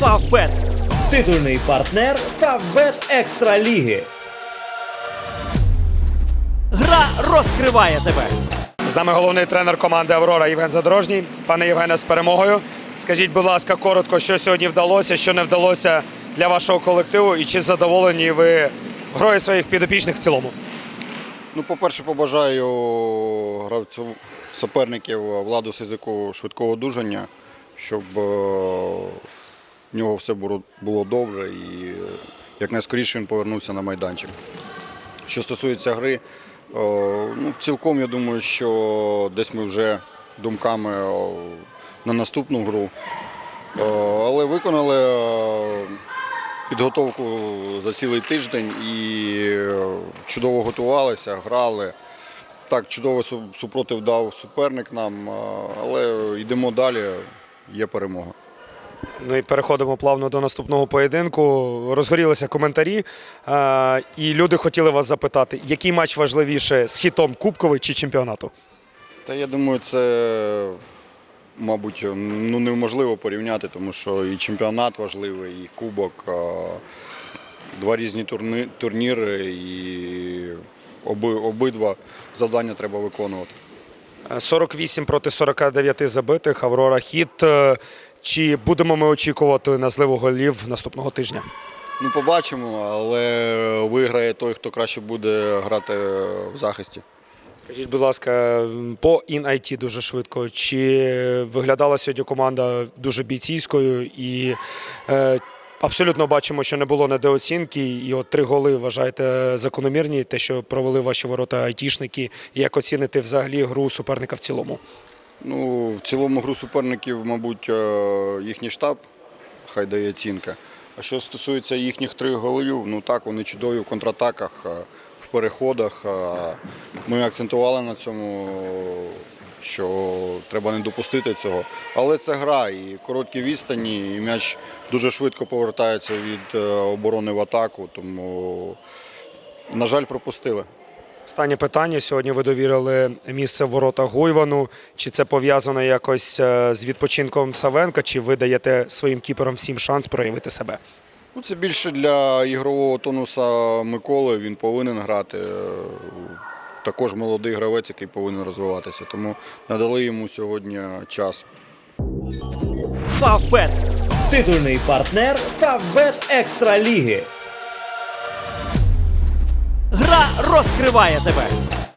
Фавбет. Титульний партнер Фавбет Екстра Ліги. Гра розкриває тебе. З нами головний тренер команди Аврора Євген Задорожній. Пане Євгене, з перемогою. Скажіть, будь ласка, коротко, що сьогодні вдалося, що не вдалося для вашого колективу, і чи задоволені ви грою своїх підопічних в цілому? Ну, по-перше, побажаю гравцю суперників Владу Сизику швидкого одужання, щоб е, в нього все було, добре і е, якнайскоріше він повернувся на майданчик. Що стосується гри, е, ну, цілком я думаю, що десь ми вже думками е, на наступну гру. Але виконали підготовку за цілий тиждень і чудово готувалися, грали. Так, чудово супротив дав суперник нам, але йдемо далі, є перемога. Ну і переходимо плавно до наступного поєдинку. Розгорілися коментарі, е, і люди хотіли вас запитати, який матч важливіше з хітом Кубковий чи чемпіонату? Та я думаю, це, мабуть, ну, неможливо порівняти, тому що і чемпіонат важливий, і кубок. Два різні турни- турніри, і оби, обидва завдання треба виконувати. Е, 48 проти 49 забитих. Аврора хіт. Чи будемо ми очікувати на зливу голів наступного тижня? Ну, побачимо, але виграє той, хто краще буде грати в захисті. Скажіть, будь ласка, по InIT дуже швидко. Чи виглядала сьогодні команда дуже бійцівською і е, абсолютно бачимо, що не було недооцінки, і от три голи вважаєте закономірні, те, що провели ваші ворота айтішники, і як оціните взагалі гру суперника в цілому? Ну, в цілому гру суперників, мабуть, е, їхній штаб хай дає оцінка. А що стосується їхніх трьох голів, ну так, вони чудові в контратаках, е, в переходах. е. Ми акцентували на цьому, що треба не допустити цього. Але це гра і короткі відстані, і м'яч дуже швидко повертається від оборони в атаку, тому, на жаль, пропустили. Останнє питання. Сьогодні ви довірили місце в ворота Гуйвану. Чи це пов'язано якось е, з відпочинком Савенка, чи ви даєте своїм кіперам всім шанс проявити себе? Ну, це більше для ігрового тонуса Миколи. Він повинен грати. Е, Також молодий гравець, який повинен розвиватися. Тому надали йому сьогодні час. Фавбет. Титульний партнер Фавбет Екстра Ліги. Розкриває тебе.